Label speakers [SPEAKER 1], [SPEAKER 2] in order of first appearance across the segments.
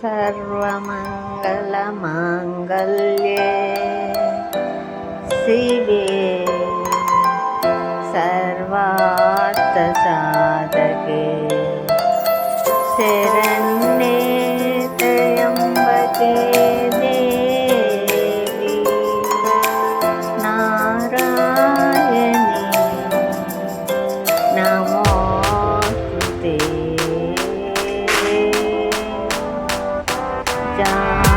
[SPEAKER 1] सर्वमङ्गलमाङ्गल्ये शिवे सर्वार्थसाधके शरण्ये down.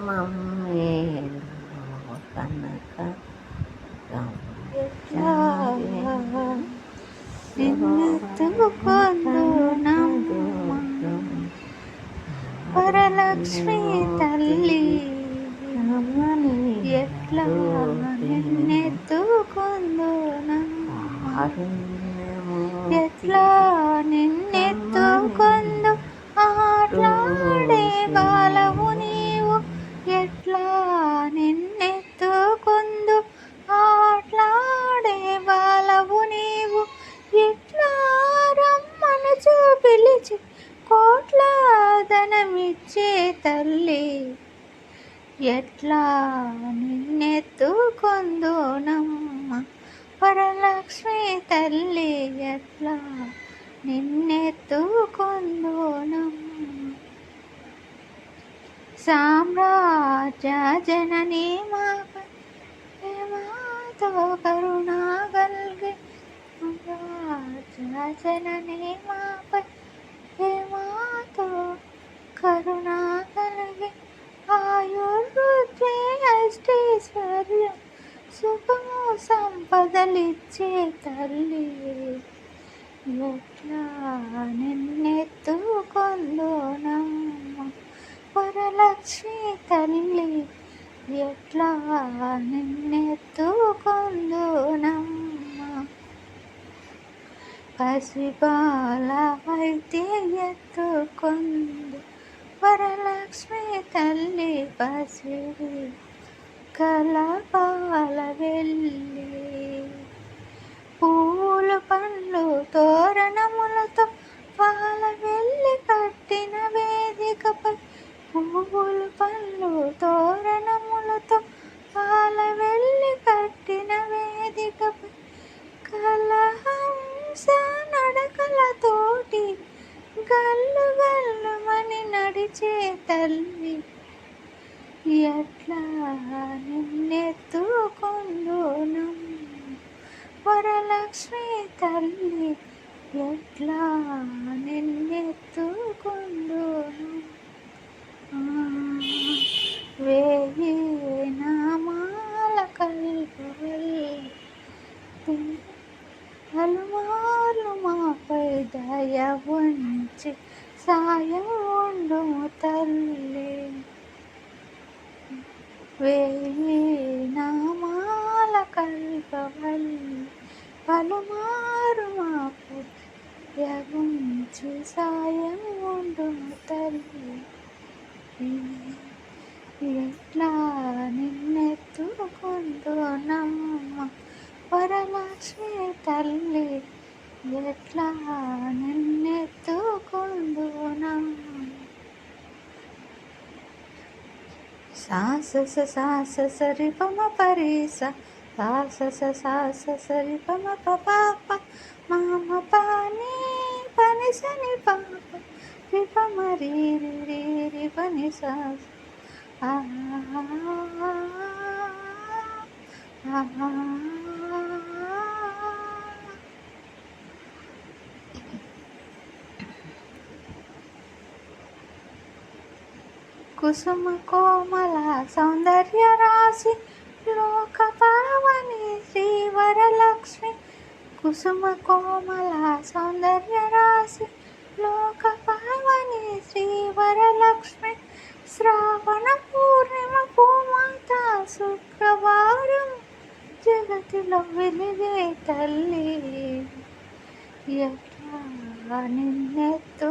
[SPEAKER 1] మమ్మేలు కనక
[SPEAKER 2] వరలక్ష్మి తల్లి ఎట్లా నిన్నెత్తుకుందునమ్మా ఎట్లా నిన్నెత్తుకుందు నమ్మ వరలక్ష్మి తల్లి ఎట్లా నిన్నెత్తుకుందు నమ్మ సామ్రాజ్య జననీ మాతో కరుణా గల్గే సామ్రాజ్య జననీ మాపై ప్రేమతో కరుణా కలిగి. ఆయుర్వృద్ధి అష్టైశ్వర్యం సుఖము సంపదలిచ్చే తల్లి ఎట్లా నిన్నెత్తుకొందునమ్మ వరలక్ష్మి తల్లి ఎట్లా నిన్నెత్తుకొందునమ్మ పసిపాల అయితే ఎత్తుకొందు. వరలక్ష్మి తల్లి రెక్కల పాల వెళ్ళి పూలు పండ్లు తోరణములతో పాల వెళ్ళి కట్టిన వేదికపై పూలు పండ్లు తోరణములతో పాల వెళ్ళి కట్టిన వేదికపై కలహంస నడకలతోటి గల్లు గల్లుమని నడిచే తల్లి ఎట్లా నిన్నెత్తుకుందును వరలక్ష్మి తల్లి ఎట్లా నిన్నెత్తుకుందును ఆ, వేయి నామాల కల్పవల్లి పలుమార్లు మాపై దయ ఉంచి సాయం ఉండు తల్లి. వేయి నామాల కల్పవల్లి పలుమారు మాకు యగుంచి సాయం ఉండు తల్లి. ఎట్లా నిన్నెత్తుకుంటూ నమ్మ వరలక్ష్మి తల్లి. ఎట్లా నిన్నెత్తుకుంటూ నమ్మ సాస సాస సరి పమ పరిస సాస సాస సరి పమ పాప మామ పాని పని సని పాప రిప మరి రి రి రి పని సాస ఆ. కుసుమ కోమల సౌందర్య రాశి లోక పావని శ్రీ వరలక్ష్మి కుసుమ కోమల సౌందర్య రాశి లోక పావని శ్రీ వరలక్ష్మి శ్రావణ పూర్ణిమ పూమాత శుక్రవారం జగతిలో వెలిగే తల్లి. ఎట్లా నిన్నెత్తుకుందును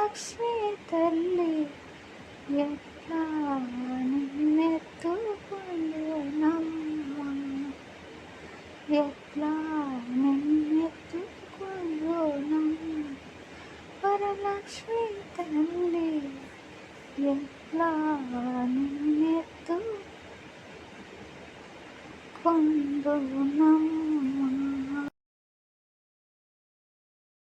[SPEAKER 2] లక్ష్మీ తల్లి ఎట్లా నిన్నెత్తుకుందునమ్మా ఎట్లా నిన్నెత్తుకుందునమ్మా వరలక్ష్మి తల్లి ఎట్లా నిన్నెత్తు